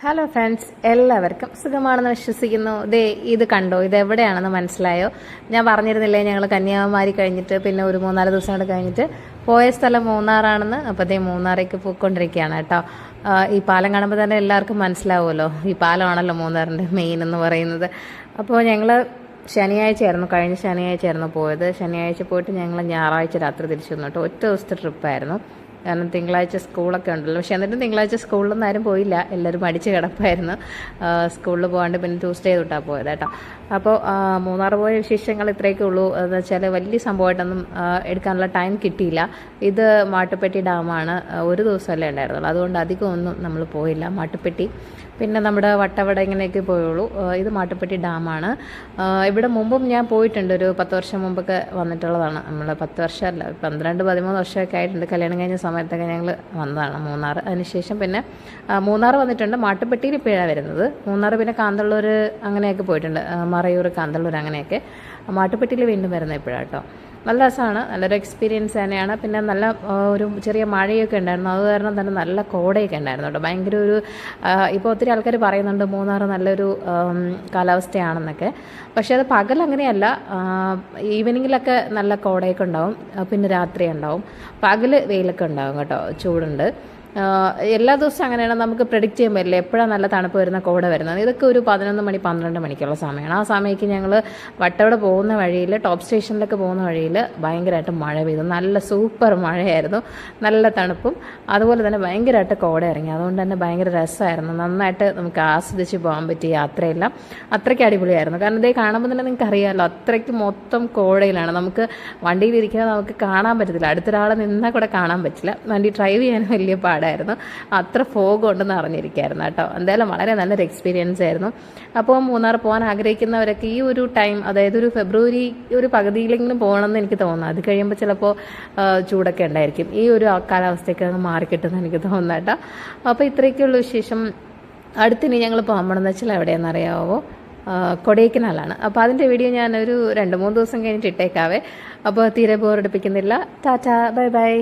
Hello friends എല്ലാവർക്കും സുഖമാണെന്ന് വിശ്വസിക്കുന്നു. ദേ ഇത് കണ്ടോ? ഇത് എവിടെയാണെന്ന് മനസ്സിലായോ? ഞാൻ പറഞ്ഞിരുന്നില്ലേ ഞങ്ങൾ കന്യാകുമാരി കഴിഞ്ഞിട്ട് പിന്നെ ഒരു മൂന്നാൽ ദിവസം കൂടെ കഴിഞ്ഞിട്ട് പോയ സ്ഥലം മൂന്നാറാണെന്ന്? അപ്പോൾ ദേ മൂന്നാറേക്ക് പോയിക്കൊണ്ടിരിക്കുകയാണ് കേട്ടോ. ഈ പാലം കാണുമ്പോൾ തന്നെ എല്ലാവർക്കും മനസ്സിലാവുമല്ലോ. ഈ പാലമാണല്ലോ മൂന്നാറിന്റെ മെയിൻ എന്ന് പറയുന്നത്. അപ്പോൾ ഞങ്ങൾ ശനിയാഴ്ചയായിരുന്നു കഴിഞ്ഞ ശനിയാഴ്ചയായിരുന്നു പോയത്. ശനിയാഴ്ച പോയിട്ട് ഞങ്ങൾ ഞായറാഴ്ച രാത്രി തിരിച്ചു വന്നു കേട്ടോ. ഒറ്റ ദിവസത്തെ ട്രിപ്പായിരുന്നു കാരണം തിങ്കളാഴ്ച സ്കൂളൊക്കെ ഉണ്ടല്ലോ. പക്ഷെ എന്നിട്ടും തിങ്കളാഴ്ച സ്കൂളിലൊന്നും ആരും പോയില്ല. എല്ലാവരും മടിച്ച് കിടപ്പായിരുന്നു. സ്കൂളിൽ പോകാണ്ട് പിന്നെ ട്യൂസ്ഡേ തൊട്ടാണ് പോയത് കേട്ടോ. അപ്പോൾ മൂന്നാർ പോയ വിശേഷങ്ങൾ ഇത്രയൊക്കെ ഉള്ളൂ. എന്ന് വെച്ചാൽ വലിയ സംഭവമായിട്ടൊന്നും എടുക്കാനുള്ള ടൈം കിട്ടിയില്ല. ഇത് മാട്ടുപ്പെട്ടി ഡാമാണ് ഒരു ദിവസമല്ലേ ഉണ്ടായിരുന്നുള്ളൂ. അതുകൊണ്ട് അധികം ഒന്നും നമ്മൾ പോയില്ല. മാട്ടുപ്പെട്ടി. പിന്നെ നമ്മുടെ വട്ടവട ഇങ്ങനെയൊക്കെ പോയുള്ളൂ. ഇത് മാട്ടുപ്പെട്ടി ഡാമാണ് ഇവിടെ മുമ്പും ഞാൻ പോയിട്ടുണ്ട്. ഒരു പത്ത് വർഷം മുമ്പൊക്കെ വന്നിട്ടുള്ളതാണ്. നമ്മൾ പത്ത് വർഷമല്ല പന്ത്രണ്ട് പതിമൂന്ന് വർഷമൊക്കെ ആയിട്ടുണ്ട്. കല്യാണം കഴിഞ്ഞ സമയത്തൊക്കെ ഞങ്ങൾ വന്നതാണ് മൂന്നാർ അതിനുശേഷം പിന്നെ മൂന്നാർ വന്നിട്ടുണ്ട്. മാട്ടുപ്പെട്ടിയിൽ ഇപ്പോഴാണ് വരുന്നത്. മൂന്നാർ പിന്നെ കാന്തള്ളൂർ അങ്ങനെയൊക്കെ പോയിട്ടുണ്ട്. മറയൂർ കാന്തള്ളൂർ അങ്ങനെയൊക്കെ. മാട്ടുപ്പെട്ടിയിൽ വീണ്ടും വരുന്നത് ഇപ്പോഴാണ് കേട്ടോ നല്ല രസമാണ്. നല്ലൊരു എക്സ്പീരിയൻസ് തന്നെയാണ്. പിന്നെ നല്ല ഒരു ചെറിയ മഴയൊക്കെ ഉണ്ടായിരുന്നു. അത് കാരണം തന്നെ നല്ല കോടയൊക്കെ ഉണ്ടായിരുന്നു കേട്ടോ. ഭയങ്കര ഒരു ഇപ്പോൾ ഒത്തിരി ആൾക്കാർ പറയുന്നുണ്ട് മൂന്നാർ നല്ലൊരു കാലാവസ്ഥയാണെന്നൊക്കെ. പക്ഷേ അത് പകൽ അങ്ങനെയല്ല. ഈവനിങ്ങിലൊക്കെ നല്ല കോടയൊക്കെ ഉണ്ടാവും. പിന്നെ രാത്രി ഉണ്ടാവും പകൽ വെയിലൊക്കെ ഉണ്ടാവും കേട്ടോ. ചൂടുണ്ട്. എല്ലാ ദിവസവും അങ്ങനെയാണ് നമുക്ക് പ്രെഡിക്റ്റ് ചെയ്യാൻ പറ്റില്ല. എപ്പോഴാണ് നല്ല തണുപ്പ് വരുന്ന കോട വരുന്നത് ഇതൊക്കെ ഒരു പതിനൊന്ന് മണി പന്ത്രണ്ട് മണിക്കുള്ള സമയമാണ് ആ സമയത്ത് ഞങ്ങൾ വട്ടവട പോകുന്ന വഴിയിൽ ടോപ്പ് സ്റ്റേഷനിലൊക്കെ പോകുന്ന വഴിയിൽ ഭയങ്കരമായിട്ട് മഴ പെയ്തു. നല്ല സൂപ്പർ മഴയായിരുന്നു. നല്ല തണുപ്പും അതുപോലെ തന്നെ ഭയങ്കരമായിട്ട് കോട ഇറങ്ങി. അതുകൊണ്ട് തന്നെ ഭയങ്കര രസമായിരുന്നു. നന്നായിട്ട് നമുക്ക് ആസ്വദിച്ച് പോകാൻ പറ്റിയ യാത്രയെല്ലാം അത്രയ്ക്ക് അടിപൊളിയായിരുന്നു. കാരണം ഇതേ കാണുമ്പോൾ തന്നെ നിങ്ങൾക്ക് അറിയാമല്ലോ അത്രയ്ക്ക് മൊത്തം കോടയിലാണ്. നമുക്ക് വണ്ടിയിലിരിക്കുന്നത് നമുക്ക് കാണാൻ പറ്റത്തില്ല. അടുത്തൊരാളെ നിന്നാൽ കൂടെ കാണാൻ പറ്റില്ല. വണ്ടി ഡ്രൈവ് ചെയ്യാൻ വലിയ പാടായിരുന്നു അത്ര ഫോഗ് ഉണ്ടെന്ന് അറിഞ്ഞിരിക്കുകയായിരുന്നു കേട്ടോ. എന്തായാലും വളരെ നല്ലൊരു എക്സ്പീരിയൻസ് ആയിരുന്നു. അപ്പോൾ മൂന്നാർ പോകാൻ ആഗ്രഹിക്കുന്നവരൊക്കെ ഈ ഒരു ടൈം അതായത് ഒരു ഫെബ്രുവരി ഒരു പകുതിയിലെങ്കിലും പോകണമെന്ന് എനിക്ക് തോന്നുന്നു. അത് കഴിയുമ്പോൾ ചിലപ്പോൾ ചൂടൊക്കെ ഉണ്ടായിരിക്കും. ഈ ഒരു കാലാവസ്ഥയൊക്കെ അങ്ങ് മാറിക്കിട്ടുമെന്ന് എനിക്ക് തോന്നുന്നു കേട്ടോ. അപ്പോൾ ഇത്രയൊക്കെയുള്ള വിശേഷം. അടുത്തിനി ഞങ്ങൾ പോകണമെന്ന് വെച്ചാൽ ആ, കൊടൈക്കനാലാണ്. അപ്പോൾ അതിന്റെ വീഡിയോ ഞാൻ ഒരു രണ്ട് മൂന്ന് ദിവസം കഴിഞ്ഞിട്ട് ഇട്ടേക്കാവേ. അപ്പോൾ തീരെ ബോറടിപ്പിക്കുന്നില്ല ടാറ്റാ ബൈ ബൈ.